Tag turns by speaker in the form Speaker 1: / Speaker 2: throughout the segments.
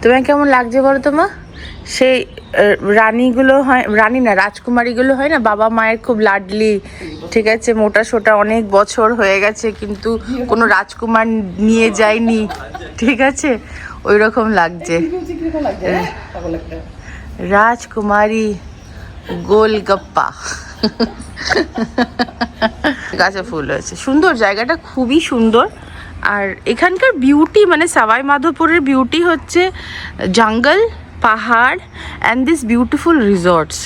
Speaker 1: তোমার কেমন লাগছে বলো তোমা সেই রানীগুলো হয়, রানী না, রাজকুমারীগুলো হয় না, বাবা মায়ের খুব লাডলি, ঠিক আছে মোটা সোটা অনেক বছর হয়ে গেছে, কিন্তু কোনো রাজকুমার নিয়ে যায়নি, ঠিক আছে ওই রকম লাগছে। রাজকুমারী গোলগপ্পা। গাছে ফুল হয়েছে। সুন্দর জায়গাটা, খুবই সুন্দর। আর এখানকার বিউটি মানে সাবাই মাধোপুরের বিউটি হচ্ছে জঙ্গল পাহাড় অ্যান্ড দিস বিউটিফুল রিসর্টস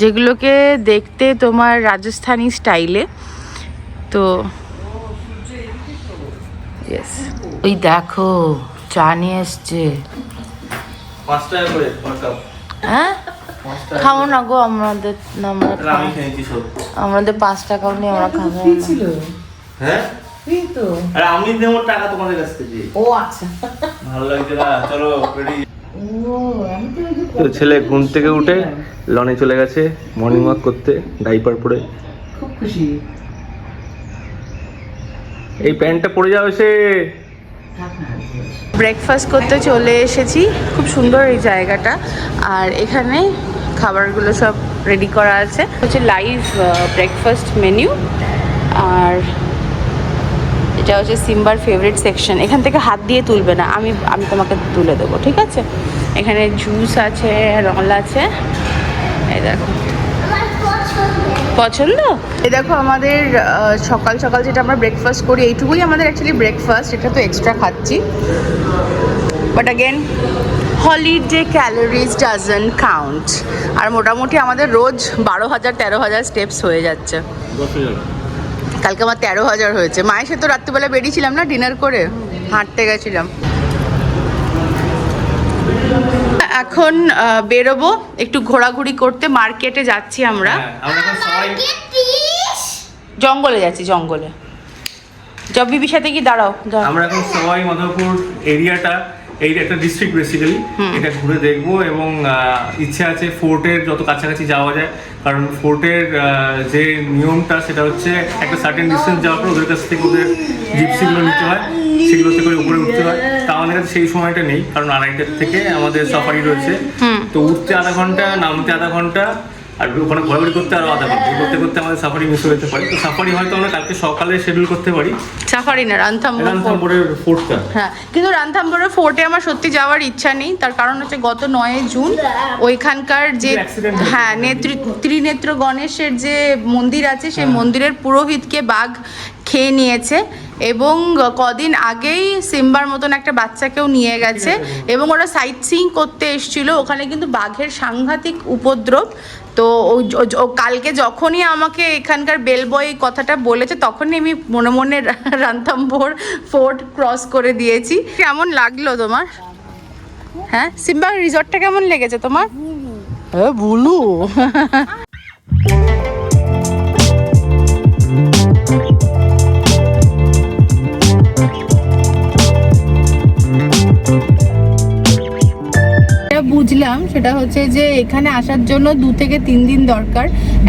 Speaker 1: যেগুলোকে দেখতে তোমার রাজস্থানি স্টাইলে তো ওই দেখো চা নিয়ে এসছে। হ্যাঁ
Speaker 2: পাঁচ টাকা
Speaker 1: খাও না গো আমাদের না আমরা খাব। আমাদের পাঁচ টাকাও নেই আমরা খাব না।
Speaker 2: আরে আমি দেবো টাকা তোমাদের কাছ থেকে।
Speaker 1: ও আচ্ছা।
Speaker 2: ভালো লাগছে না, চলো, ready। তো ছেলে ঘুম থেকে উঠে লনে চলে গেছে মর্নিং ওয়াক করতে ডাইপার পরে।
Speaker 3: খুব খুশি।
Speaker 2: এই প্যান্টটা পরে যাও সে
Speaker 1: ব্রেকফাস্ট করতে চলে এসেছি খুব সুন্দর এই জায়গাটা। আর এখানে খাবারগুলো সব রেডি করা আছে। হচ্ছে লাইভ ব্রেকফাস্ট মেনু আর এটা হচ্ছে সিম্বার ফেভারিট সেকশন এখান থেকে হাত দিয়ে তুলবে না আমি আমি তোমাকে তুলে দেবো ঠিক আছে? এখানে জুস আছে রল আছে। এই দেখো। পছন্দ? এই দেখো আমাদের সকাল সকাল যেটা আমরা ব্রেকফাস্ট করি এইটুকুই আমাদের অ্যাকচুয়ালি ব্রেকফাস্ট এটা তো এক্সট্রা খাচ্ছি। But again holiday calories doesn't count আর মোটামুটি আমাদের রোজ বারো হাজার তেরো হাজার স্টেপস হয়ে যাচ্ছে। কালকে আমার তেরো হাজার হয়েছে। মায়ের সাথে তো রাত্রিবেলা বেরিয়েছিলাম না ডিনার করে হাঁটতে গেছিলাম। এখন বেরোবো একটু ঘোরাঘুরি করতে মার্কেটে যাচ্ছি আমরা।
Speaker 2: হ্যাঁ,
Speaker 1: জঙ্গলে যাচ্ছি জঙ্গলে। জব জব্বিবির সাথে কি দাঁড়াও দাঁড়াও।
Speaker 2: আমরা এখন সবাই মাধবপুর এরিয়াটা এই একটা ডিস্ট্রিক্ট বেসিক্যালি এটা ঘুরে দেখব এবং ইচ্ছে আছে ফোর্টের যত কাছাকাছি যাওয়া যায়। কারণ ফোর্টের যে নিয়মটা সেটা হচ্ছে একটা সার্টেন ডিস্টেন্স যাওয়ার পর ওদের কাছ থেকে ওদের জিপসিগুলো নিতে হয়। সেগুলোতে করে উপরে উঠতে হয়। তা আমাদের কাছে সেই সময়টা নেই কারণ আড়াইটার থেকে আমাদের সাফারি রয়েছে। তো উঠতে আধা ঘণ্টা নামতে আধা ঘণ্টা আর ওখানে ঘোরাঘুরি করতে আরও আধা ঘণ্টা করতে করতে আমাদের সাফারি মিস হয়ে যেতে পারে। তো সাফারি হয়তো আমরা কালকে সকালে শিডিউল করতে পারি।
Speaker 1: সাফারি না রানথাম্বর
Speaker 2: রানথাম্বরের ফোর্টটা।
Speaker 1: হ্যাঁ কিন্তু রানথাম্বরের ফোর্টে আমার সত্যি যাওয়ার ইচ্ছা নেই। তার কারণ হচ্ছে গত নয় জুন ওইখানকার যে। হ্যাঁ নেত্রী ত্রিনেত্র গণেশের যে মন্দির আছে সেই মন্দিরের পুরোহিতকে বাঘ খেয়ে নিয়েছে এবং কদিন আগেই সিম্বার মতন একটা বাচ্চাকেও নিয়ে গেছে এবং ওরা সাইট সিইং করতে এসেছিল। ওখানে কিন্তু বাঘের সাংঘাতিক উপদ্রব। তো ও কালকে যখনই আমাকে এখানকার বেলবয় এই কথাটা বলেছে তখনই আমি মনে মনে রান্তাম্বর ফোর্ট ক্রস করে দিয়েছি। কেমন লাগল তোমার? হ্যাঁ সিম্বা রিসর্টটা কেমন লেগেছে তোমার? হ্যাঁ বুলু বুঝলাম সেটা হচ্ছে যে এখানে আসার জন্য দু থেকে তিন দিন দরকার।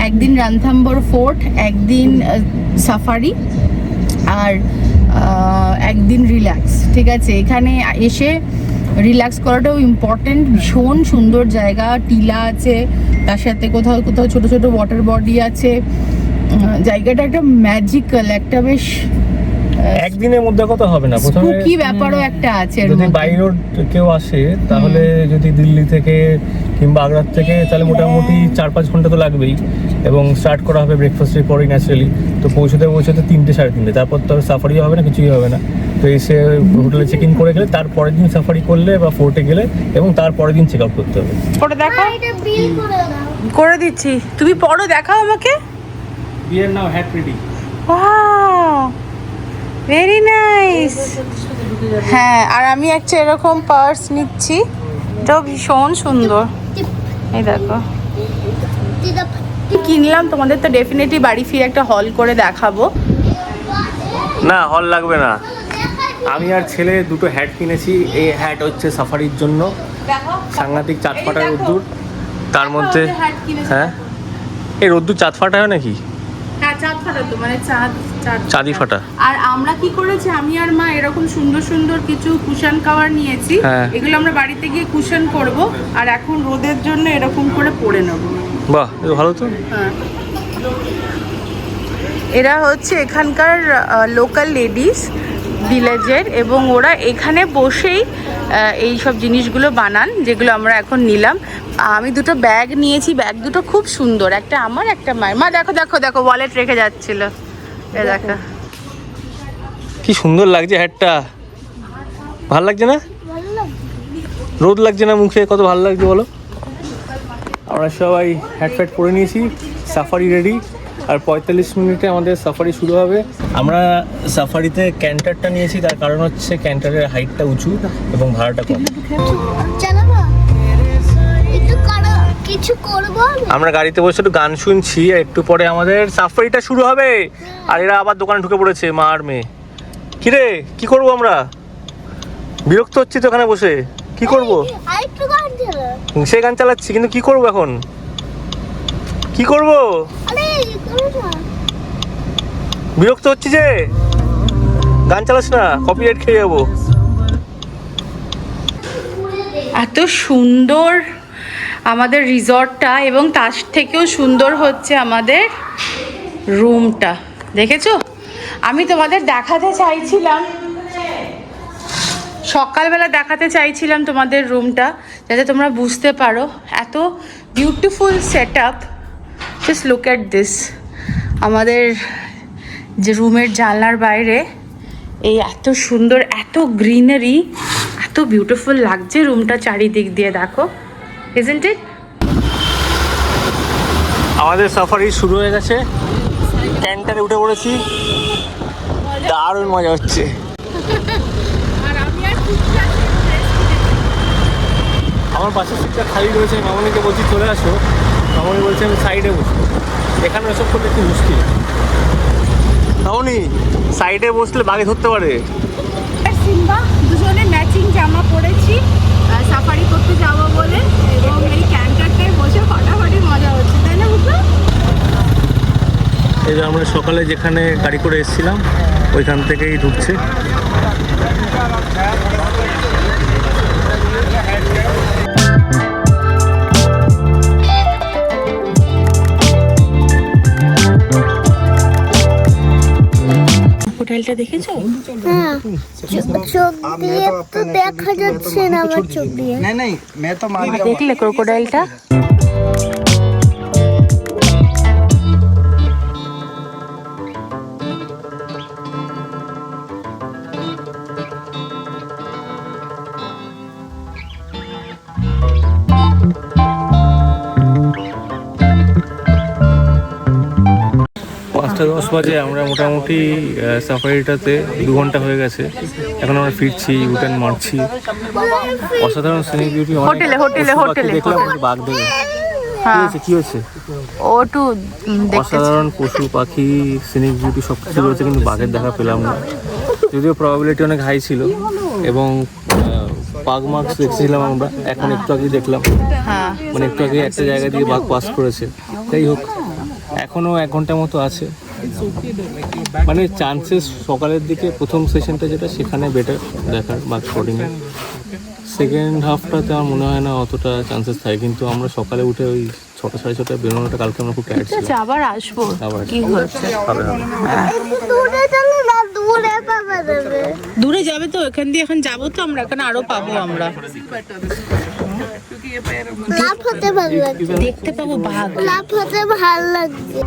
Speaker 1: একদিন রানথাম্বর ফোর্ট, একদিন সাফারি, আর একদিন রিল্যাক্স, ঠিক আছে? এখানে এসে রিল্যাক্স করাটাও ইম্পর্টেন্ট ভীষণ সুন্দর জায়গা, টিলা আছে, তার সাথে কোথাও কোথাও ছোট ছোট ওয়াটার বডি আছে। জায়গাটা একটা ম্যাজিক্যাল একটা বেশ
Speaker 2: একদিনের মধ্যে কথা হবে না? প্রথমে
Speaker 1: স্পুকি ব্যাপারও একটা আছে
Speaker 2: যদি। বাই রোড কেউ আসে তাহলে যদি দিল্লি থেকে কিংবা আগ্রার থেকে তাহলে মোটামুটি চার পাঁচ ঘণ্টা তো লাগবেই এবং স্টার্ট করা হবে ব্রেকফাস্টের পরেই ন্যাচারালি তো পৌঁছতে পৌঁছতে তিনটে সাড়ে তিনটে। তারপর তো সাফারি হবে না কিছুই হবে না। তো এসে হোটেলে চেক ইন করে গেলে তার পরের দিন সাফারি করলে বা ফোর্টে গেলে এবং তার পরের দিন চেক আউট করতে হবে।
Speaker 1: করে দেখো
Speaker 4: করে
Speaker 1: দিচ্ছি। তুমি পড়ো দেখাও আমাকে।
Speaker 2: বিয়ের নাও হ্যাট রেডি
Speaker 1: ভেরি নাইস হ্যাঁ আর আমি একটা এরকম পার্স নিচ্ছি। এটাও ভীষণ সুন্দর। এই দেখো। কিনলাম তোমাদের তো ডেফিনেটলি বাড়ি ফিরে একটা হল করে দেখাবো।
Speaker 2: না হল লাগবে না। আমি আর ছেলে দুটো হ্যাট কিনেছি। এই হ্যাট হচ্ছে সাফারির জন্য। সাংঘাতিক চাঁদ ফাটা রোদ্দুর। তার মধ্যে। হ্যাঁ? এই রোদ্দুর চাঁদ ফাটা হয় নাকি?
Speaker 1: হ্যাঁ চাঁদ ফাটাতো মানে চাঁদ
Speaker 2: চাঁদি ফাটা।
Speaker 1: আর আমরা কি করেছি আমি আর মা এরকম সুন্দর সুন্দর কিছু কুশন কাভার নিয়েছি।
Speaker 2: হ্যাঁ।
Speaker 1: এগুলো আমরা বাড়িতে গিয়ে কুশন করব আর এখন রোদের জন্য এরকম করে পরে নেব।
Speaker 2: বাহ ভালো তো।
Speaker 1: হ্যাঁ। এরা হচ্ছে এখানকার লোকাল লেডিস ভিলেজের এবং ওরা এখানে বসেই এই সব জিনিসগুলো বানান যেগুলো আমরা এখন নিলাম। আমি দুটো ব্যাগ নিয়েছি ব্যাগ দুটো খুব সুন্দর একটা আমার একটা মায়ের। মা দেখো দেখো দেখো ওয়ালেট রেখে যাচ্ছিল।
Speaker 2: কি সুন্দর লাগছে হ্যাটটা ভালো লাগছে না? রোদ লাগছে না মুখে? কত ভালো লাগছে বলো? আমরা সবাই হ্যাট ফ্যাট পরে নিয়েছি সাফারি রেডি আর পঁয়তাল্লিশ মিনিটে আমাদের সাফারি শুরু হবে। আমরা সাফারিতে ক্যান্টারটা নিয়েছি তার কারণ হচ্ছে ক্যান্টারের হাইটটা উঁচু এবং ভাড়াটা কম।
Speaker 4: কিছু করব আমি?
Speaker 2: আমরা গাড়িতে বসে একটু গান শুনছি একটু পরে আমাদের সাফারিটা শুরু হবে। আর এরা আবার দোকানে ঢুকে পড়েছে মা আর মেয়ে। কিরে কি করব আমরা? বিরক্ত হচ্ছি তো ওখানে বসে। কি করব? সে গান চালাচ্ছি কিন্তু কি করব এখন? কি করব? বিরক্ত হচ্ছি যে। গান চালাস না কপিরাইট খেয়ে যাব।
Speaker 1: এত সুন্দর আমাদের রিসর্টটা এবং তার থেকেও সুন্দর হচ্ছে আমাদের রুমটা। দেখেছ? আমি তোমাদের দেখাতে চাইছিলাম। সকালবেলা দেখাতে চাইছিলাম তোমাদের রুমটা, যাতে তোমরা বুঝতে পারো। এত beautiful set up just look at this আমাদের যে রুমের জানলার বাইরে, এই এত সুন্দর, এত গ্রিনারি এত বিউটিফুল লাগছে রুমটা চারিদিক দিয়ে, দেখো। ইজেন্ট ইট
Speaker 2: আমাদের সাফারি শুরু হয়ে গেছে। ক্যান্টারে উঠে পড়েছি। দারুণ মজা হচ্ছে। আমার পাশের সিটটা খালি রয়েছে মামনিকে বলছি চলে আসো। মামনি বলছে আমি সাইডে বসবো। এখানে ওসব করলে একটু মুশকিল। মামনি সাইডে বসলে বাগে ধরতে পারে।
Speaker 1: সাফারি করতে যাব বলে এবং এই ক্যান্টারটায় বসে ফাটাফাটি মজা হচ্ছে, তাই না বুঝলো
Speaker 2: এই যে আমরা সকালে যেখানে গাড়ি করে এসেছিলাম, ওইখান থেকেই ঢুকছে।
Speaker 1: প্রোফাইলটা দেখেছ?
Speaker 4: দেখা যাচ্ছে না আমার চোখ দিয়ে।
Speaker 1: দেখলে ক্রোকোডাইলটা
Speaker 2: পাঁচটা দশ বাজে আমরা মোটামুটি সাফারিটাতে দু ঘণ্টা হয়ে গেছে। এখন আমরা ফিরছি উটান মারছি। অসাধারণ সিনিক বিউটি
Speaker 1: হোটেলে, হোটেলে, হোটেলে।
Speaker 2: দেখলাম বাঘ দেবে কি
Speaker 1: হ্যাঁ
Speaker 2: হয়েছে কি হয়েছে? অসাধারণ পশু পাখি সিনিক বিউটি সব কিছু রয়েছে কিন্তু বাঘের দেখা পেলাম না। যদিও প্রবাবিলিটি অনেক হাই ছিল এবং বাঘ মার্কস দেখছিলাম আমরা এখন একটু আগে দেখলাম।
Speaker 1: হ্যাঁ।
Speaker 2: মানে একটু আগে একটা জায়গা দিয়ে বাঘ পাস করেছে। যাই হোক এখনও এক ঘণ্টা মতো আছে। মানে চান্সেস সকালের দিকে প্রথম সেশনটা যেটা সেখানে বেটার দেখার বাঘ স্পটিং সেকেন্ড হাফটাতে আমার মনে হয় না অতটা চান্সেস থাকে কিন্তু আমরা সকালে উঠে ওই ছটা সাড়ে ছটা বেরোনোটা কালকে আমরা খুব টায়ার্ড ছিলাম।
Speaker 1: আবার আসব।
Speaker 2: আবার
Speaker 1: কি হচ্ছে?
Speaker 2: হবে হবে।
Speaker 4: দূরে
Speaker 1: যাবে তো এখান দিয়ে এখন যাব তো আমরা এখানে আরও পাবো আমরা।
Speaker 4: লাভ হতে ভালো লাগছে
Speaker 1: দেখতে পাবো বাঘ
Speaker 4: লাভ হতে ভালো লাগছে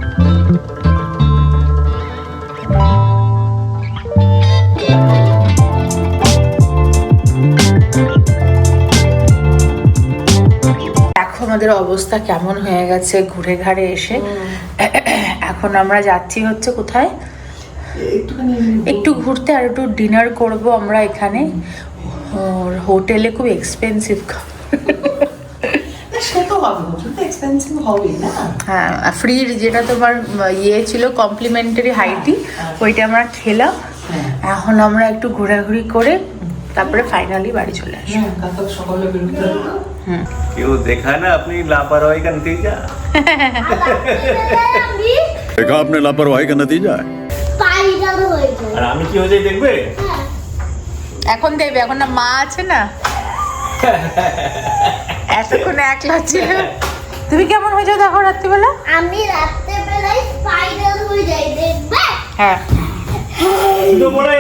Speaker 1: আমাদের অবস্থা কেমন হয়ে গেছে? ঘুরে ঘাড়ে এসে। এখন আমরা যাচ্ছি হচ্ছে কোথায়? একটু ঘুরতে আর একটু ডিনার করব আমরা এখানে। হোটেলে খুব এক্সপেন্সিভ হ্যাঁ ফ্রির যেটা তোমার ইয়ে ছিল কমপ্লিমেন্টারি হাইটি ওইটা আমরা খেলাম। এখন আমরা একটু ঘোরাঘুরি করে তারপরে ফাইনালি বাড়ি চলে আসবো
Speaker 5: হ্যাঁ তারপর সকালে বেরোতে হবে
Speaker 2: কেউ দেখা না আপনি লাপারওয়াহি का नतीजा
Speaker 4: আমি
Speaker 6: देखा आपने लापरवाही का नतीजा है
Speaker 4: পারি স্পাইডার হয়ে যায়
Speaker 2: আর আমি কি হয়ে যাই দেখবে
Speaker 4: হ্যাঁ
Speaker 1: এখন দেখবে এখন না মা আছে না এতক্ষণ একলা ছিল তুমি কেমন হয়ে যাও দেখো রাত্রিবেলা
Speaker 4: আমি রাত্রেবেলায় স্পাইডার হয়ে যাই দেখবে
Speaker 1: হ্যাঁ
Speaker 2: জুতো পরে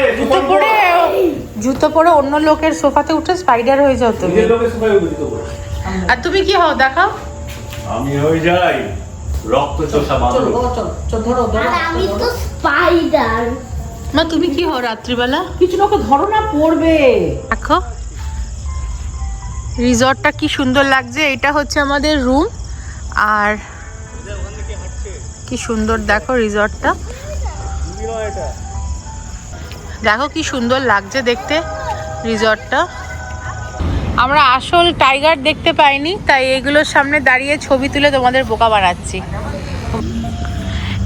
Speaker 1: জুতো পরে? অন্য লোকের সোফাতে উঠে স্পাইডার হয়ে যাও তুমি। আর তুমি কি হও দেখাও।
Speaker 2: আমি হয়ে যাই। রক্ত চোষা
Speaker 4: আমি তো স্পাইডার
Speaker 1: মা তুমি কি হও রাত্রিবেলা?
Speaker 5: কিছু ওকে ধরো না পড়বে।
Speaker 1: দেখো। রিসর্টটা কি সুন্দর লাগছে এটা হচ্ছে আমাদের রুম। আর কি সুন্দর দেখো রিসর্টটা। দেখো কি সুন্দর লাগছে দেখতে রিসর্টটা। আমরা আসল টাইগার দেখতে পাইনি তাই এগুলোর সামনে দাঁড়িয়ে ছবি তুলে তোমাদের বোকা বানাচ্ছি।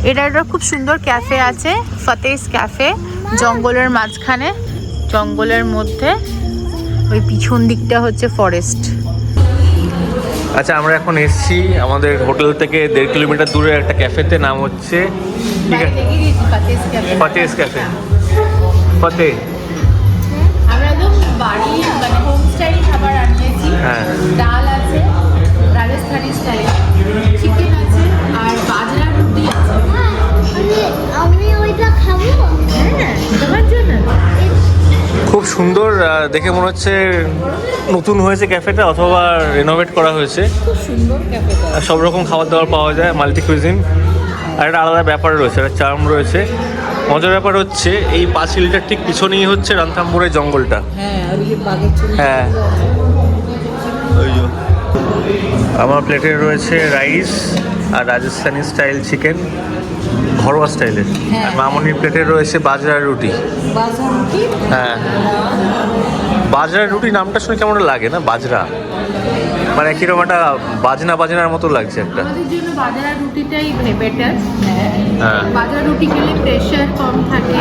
Speaker 1: এটা একটা খুব সুন্দর ক্যাফে আছে ফতেস ক্যাফে জঙ্গলের মাঝখানে জঙ্গলের মধ্যে। ওই পিছন দিকটা হচ্ছে ফরেস্ট
Speaker 2: আচ্ছা আমরা এখন এসছি আমাদের হোটেল থেকে দেড় কিলোমিটার দূরে একটা ক্যাফেতে নাম হচ্ছে ঠিক আছে ফতেস ক্যাফে। ফতে
Speaker 1: আমরা একদম বাড়ি মানে হোম স্টাইল খাবার আনিয়েছি
Speaker 2: হ্যাঁ।
Speaker 1: ডাল আছে রাজস্থানি স্টাইল চিকেন আছে আর বাজরা রুটি আছে।
Speaker 4: আমি আমি ওইটা খাব
Speaker 1: হ্যাঁ তোমার জন্য
Speaker 2: খুব সুন্দর দেখে মনে হচ্ছে নতুন হয়েছে ক্যাফেটা অথবা রেনোভেট করা হয়েছে। সব রকম খাবার দাবার পাওয়া যায় মাল্টি কুইজিন আর একটা আলাদা ব্যাপার রয়েছে একটা চার্ম রয়েছে। মজার ব্যাপার হচ্ছে এই পাঁচিলটার ঠিক পিছনেই হচ্ছে রান্তাম্বুরের জঙ্গলটা।
Speaker 5: হ্যাঁ
Speaker 2: হ্যাঁ। আমার প্লেটে রয়েছে রাইস আর রাজস্থানি স্টাইল চিকেন ঘরোয়া স্টাইলের
Speaker 5: হ্যাঁ।
Speaker 2: আর মামনির প্লেটে রয়েছে বাজরার রুটি।
Speaker 5: রুটি?
Speaker 2: হ্যাঁ। বাজরার রুটি নামটা শুনে কেমন লাগে না? বাজরা। মানে কীরকম একটা বাজনা বাজনার মতো লাগছে একটা?
Speaker 1: আমাদের জন্য বাজরা রুটিটাই মানে বেটার
Speaker 2: হ্যাঁ।
Speaker 1: বাজরা রুটি খেলে প্রেশার কম থাকে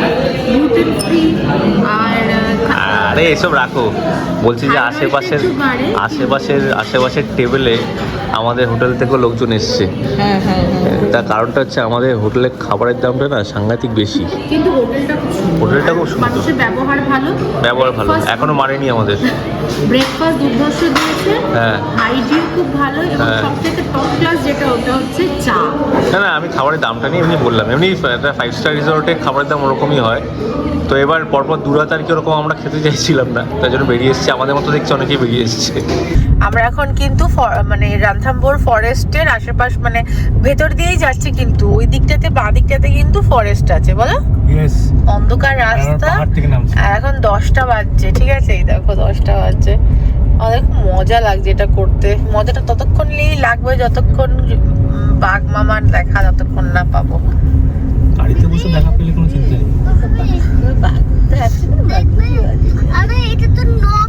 Speaker 1: গ্লুটেন ফ্রি আর
Speaker 2: আরে এসব রাখো। বলছি যে আশেপাশের আশেপাশের আশেপাশের টেবিলে আমাদের হোটেল থেকেও লোকজন এসছে।
Speaker 5: হ্যাঁ হ্যাঁ হ্যাঁ।
Speaker 2: তার কারণটা হচ্ছে আমাদের হোটেলের খাবারের দামটা না সাংঘাতিক বেশি।
Speaker 1: কিন্তু হোটেলটা খুব সুন্দর। ব্যবহার ভালো।
Speaker 2: ব্যবহার ভালো। এখনও মারেনি আমাদের।
Speaker 1: ব্রেকফাস্ট দুর্ধর্ষ দিয়েছে।
Speaker 2: হ্যাঁ।
Speaker 1: হাইজিন খুব ভালো এবং। টপ ক্লাস যেটা ওটা হচ্ছে চা।
Speaker 2: না না আমি খাবারের দামটা নিয়ে এমনি বললাম। এমনি ফাইভ স্টার রিসোর্টে খাবারের দাম ওরকমই হয়। তো এবার পরপর দু রাত আর কি ওরকম আমরা খেতে চাইছিলাম না তাই জন্য বেরিয়ে এসেছি। আমাদের মতো দেখছি অনেকেই বেরিয়ে এসেছে।
Speaker 1: আমরা এখন কিন্তু ফ- মানে রামথাম্বোর ফরেস্টের আশেপাশ মানে ভেতর দিয়েই যাচ্ছি কিন্তু। ওই দিকটাতে বাঁ দিকটাতে কিন্তু ফরেস্ট আছে বলো? অন্ধকার রাস্তা। আর এখন দশটা বাজছে ঠিক আছে? এই দেখো দশটা বাজছে। অনেক মজা লাগছে এটা করতে। মজাটা ততক্ষণ নিয়েই লাগবে যতক্ষণ বাঘ মামার দেখা যতক্ষণ না পাবো।
Speaker 2: গাড়িতে বসে এটা তো নয়